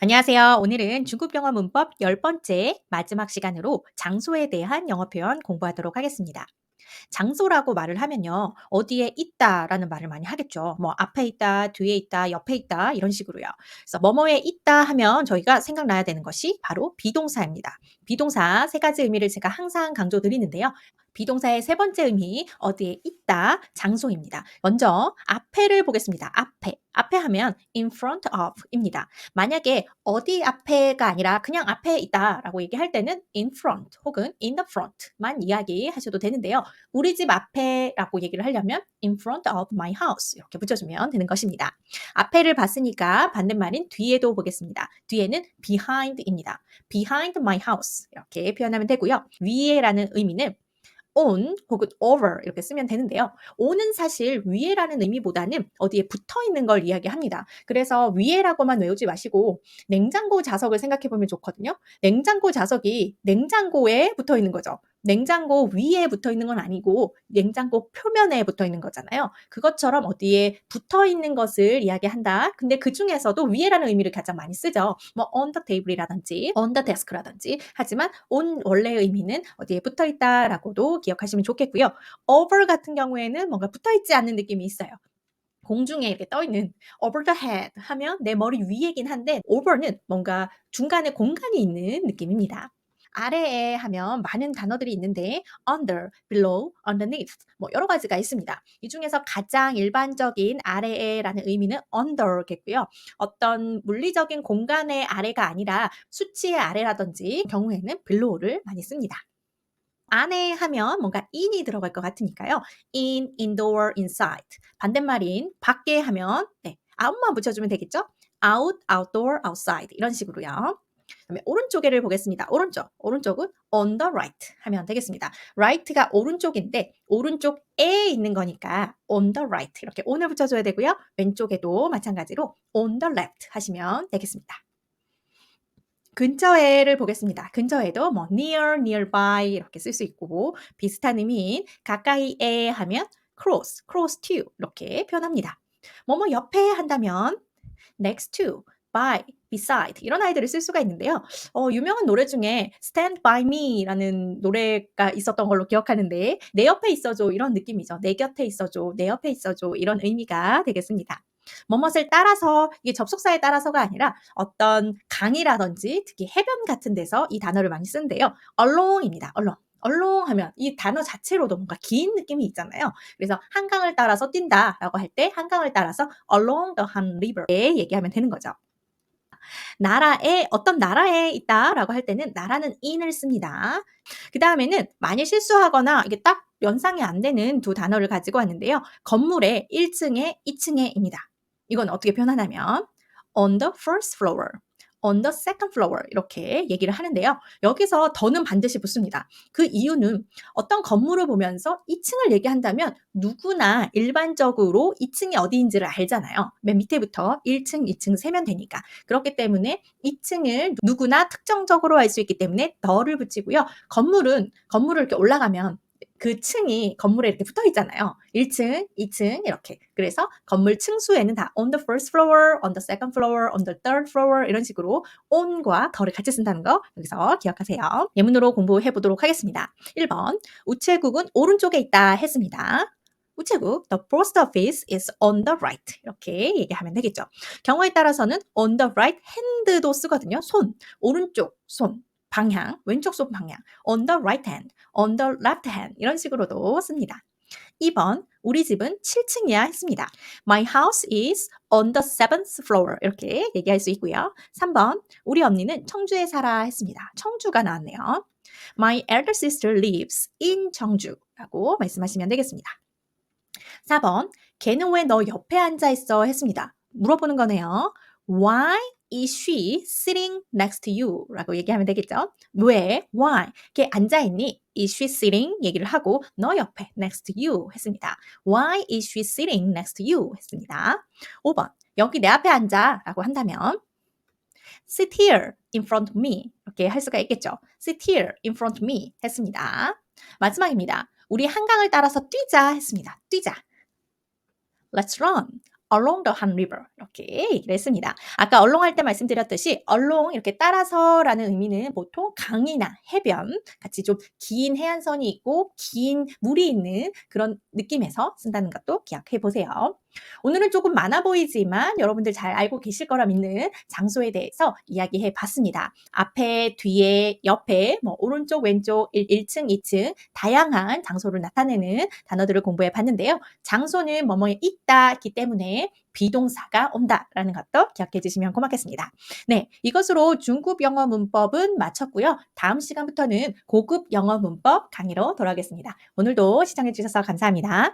안녕하세요. 오늘은 중국 영어 문법 10번째 마지막 시간으로 장소에 대한 영어 표현 공부하도록 하겠습니다. 장소라고 말을 하면요. 어디에 있다 라는 말을 많이 하겠죠. 뭐 앞에 있다, 뒤에 있다, 옆에 있다 이런 식으로요. 그래서 뭐뭐에 있다 하면 저희가 생각나야 되는 것이 바로 비동사입니다. 비동사 세 가지 의미를 제가 항상 강조드리는데요. 비동사의 세 번째 의미 어디에 있다 장소입니다. 먼저 앞에를 보겠습니다. 앞에 앞에 하면 in front of입니다. 만약에 어디 앞에가 아니라 그냥 앞에 있다라고 얘기할 때는 in front 혹은 in the front만 이야기하셔도 되는데요. 우리 집 앞에라고 얘기를 하려면 in front of my house 이렇게 붙여주면 되는 것입니다. 앞에를 봤으니까 반대말인 뒤에도 보겠습니다. 뒤에는 behind입니다. behind my house 이렇게 표현하면 되고요. 위에라는 의미는 on 혹은 over 이렇게 쓰면 되는데요. on은 사실 위에라는 의미보다는 어디에 붙어 있는 걸 이야기합니다. 그래서 위에라고만 외우지 마시고 냉장고 자석을 생각해 보면 좋거든요. 냉장고 자석이 냉장고에 붙어 있는 거죠. 냉장고 위에 붙어 있는 건 아니고 냉장고 표면에 붙어 있는 거잖아요. 그것처럼 어디에 붙어 있는 것을 이야기한다. 근데 그 중에서도 위에라는 의미를 가장 많이 쓰죠. 뭐 on the table이라든지 on the desk라든지 하지만 on 원래의 의미는 어디에 붙어 있다라고도 기억하시면 좋겠고요. over 같은 경우에는 뭔가 붙어 있지 않는 느낌이 있어요. 공중에 이렇게 떠 있는 over the head 하면 내 머리 위에긴 한데 over는 뭔가 중간에 공간이 있는 느낌입니다. 아래에 하면 많은 단어들이 있는데 under, below, underneath 뭐 여러 가지가 있습니다. 이 중에서 가장 일반적인 아래에라는 의미는 under겠고요. 어떤 물리적인 공간의 아래가 아니라 수치의 아래라든지 경우에는 below를 많이 씁니다. 안에 하면 뭔가 in이 들어갈 것 같으니까요. in, indoor, inside. 반대말인 밖에 하면 네, out만 붙여주면 되겠죠? out, outdoor, outside 이런 식으로요. 그다음에 오른쪽에를 보겠습니다. 오른쪽, 오른쪽은 on the right 하면 되겠습니다. right가 오른쪽인데 오른쪽에 있는 거니까 on the right 이렇게 on을 붙여줘야 되고요. 왼쪽에도 마찬가지로 on the left 하시면 되겠습니다. 근처에를 보겠습니다. 근처에도 뭐 near, nearby 이렇게 쓸 수 있고 비슷한 의미인 가까이에 하면 close, close to 이렇게 표현합니다. 뭐뭐 옆에 한다면 next to, by, beside 이런 아이들을 쓸 수가 있는데요. 어, 유명한 노래 중에 Stand by me라는 노래가 있었던 걸로 기억하는데 내 옆에 있어줘 이런 느낌이죠. 내 곁에 있어줘, 내 옆에 있어줘 이런 의미가 되겠습니다. 뭐뭇을 따라서 이게 접속사에 따라서가 아니라 어떤 강이라든지 특히 해변 같은 데서 이 단어를 많이 쓰는데요. along입니다. along. along 하면 이 단어 자체로도 뭔가 긴 느낌이 있잖아요. 그래서 한강을 따라서 뛴다라고 할 때 한강을 따라서 along the Han River에 얘기하면 되는 거죠. 나라에 어떤 나라에 있다라고 할 때는 나라는 in을 씁니다. 그 다음에는 만일 실수하거나 이게 딱 연상이 안 되는 두 단어를 가지고 왔는데요. 건물의 1층에 2층에입니다. 이건 어떻게 표현하냐면 on the first floor, on the second floor 이렇게 얘기를 하는데요. 여기서 더는 반드시 붙습니다. 그 이유는 어떤 건물을 보면서 2층을 얘기한다면 누구나 일반적으로 2층이 어디인지를 알잖아요. 맨 밑에부터 1층, 2층 세면 되니까. 그렇기 때문에 2층을 누구나 특정적으로 알 수 있기 때문에 더를 붙이고요. 건물은 건물을 이렇게 올라가면 그 층이 건물에 이렇게 붙어 있잖아요. 1층, 2층 이렇게. 그래서 건물 층수에는 다 on the first floor, on the second floor, on the third floor 이런 식으로 on과 더를 같이 쓴다는 거 여기서 기억하세요. 예문으로 공부해 보도록 하겠습니다. 1번 우체국은 오른쪽에 있다 했습니다. 우체국 the post office is on the right 이렇게 얘기하면 되겠죠. 경우에 따라서는 on the right hand도 쓰거든요. 손, 오른쪽 손 방향, 왼쪽 손 방향, on the right hand, on the left hand 이런 식으로도 씁니다. 2번 우리 집은 7층이야 했습니다. My house is on the seventh floor 이렇게 얘기할 수 있고요. 3번 우리 언니는 청주에 살아 했습니다. 청주가 나왔네요. My elder sister lives in 청주라고 말씀하시면 되겠습니다. 4번 걔는 왜 너 옆에 앉아 있어 했습니다. 물어보는 거네요. Why is she sitting next to you? 라고 얘기하면 되겠죠. 왜? Why? 걔 앉아있니? Is she sitting? 얘기를 하고 너 옆에 next to you 했습니다. Why is she sitting next to you? 했습니다. 5번 여기 내 앞에 앉아 라고 한다면 sit here in front of me 이렇게 할 수가 있겠죠. sit here in front of me 했습니다. 마지막입니다. 우리 한강을 따라서 뛰자 했습니다. 뛰자. Let's run along the Han River 이렇게 얘기를 했습니다. 아까 along 할 때 말씀드렸듯이 along 이렇게 따라서라는 의미는 보통 강이나 해변 같이 좀 긴 해안선이 있고 긴 물이 있는 그런 느낌에서 쓴다는 것도 기억해 보세요. 오늘은 조금 많아 보이지만 여러분들 잘 알고 계실 거라 믿는 장소에 대해서 이야기해 봤습니다. 앞에, 뒤에, 옆에, 뭐 오른쪽, 왼쪽, 1, 층 2층 다양한 장소를 나타내는 단어들을 공부해 봤는데요. 장소는 뭐뭐에 있다기 때문에 비동사가 온다라는 것도 기억해 주시면 고맙겠습니다. 네, 이것으로 중급 영어 문법은 마쳤고요. 다음 시간부터는 고급 영어 문법 강의로 돌아오겠습니다. 오늘도 시청해 주셔서 감사합니다.